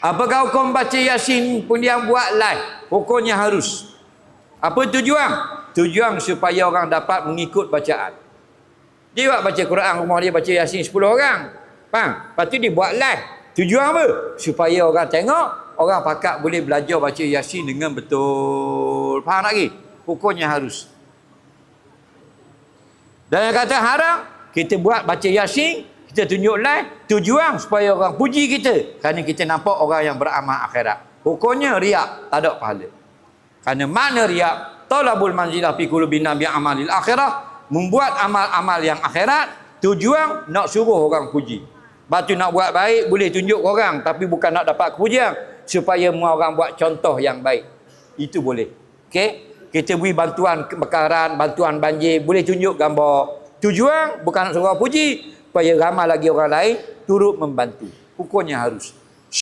Apakah hukum baca Yasin pun dia buat live? Hukumnya harus. Apa tujuan? Tujuan supaya orang dapat mengikut bacaan. Dia buat baca Quran rumah dia baca Yasin 10 orang. Faham? Lepas tu dia buat live. Tujuan apa? Supaya orang tengok, orang pakat boleh belajar baca Yasin dengan betul. Faham lagi? Hukumnya harus. Dan yang kata haram, kita buat baca Yasin, kita tunjuk live, tujuan supaya orang puji kita. Kerana kita nampak orang yang beramal akhirat. Hukumnya riak, tak ada pahala. Kerana mana riak? Talabul manzilah fi qulubin nabi amalil akhirah, membuat amal-amal yang akhirat, tujuan nak suruh orang puji. Batu nak buat baik boleh tunjuk orang tapi bukan nak dapat kepujian supaya orang buat contoh yang baik. Itu boleh. Okey? Kita beri bantuan kebakaran, bantuan banjir, boleh tunjuk gambar. Tujuan bukan nak suruh puji, supaya ramai lagi orang lain turut membantu. Hukumnya harus.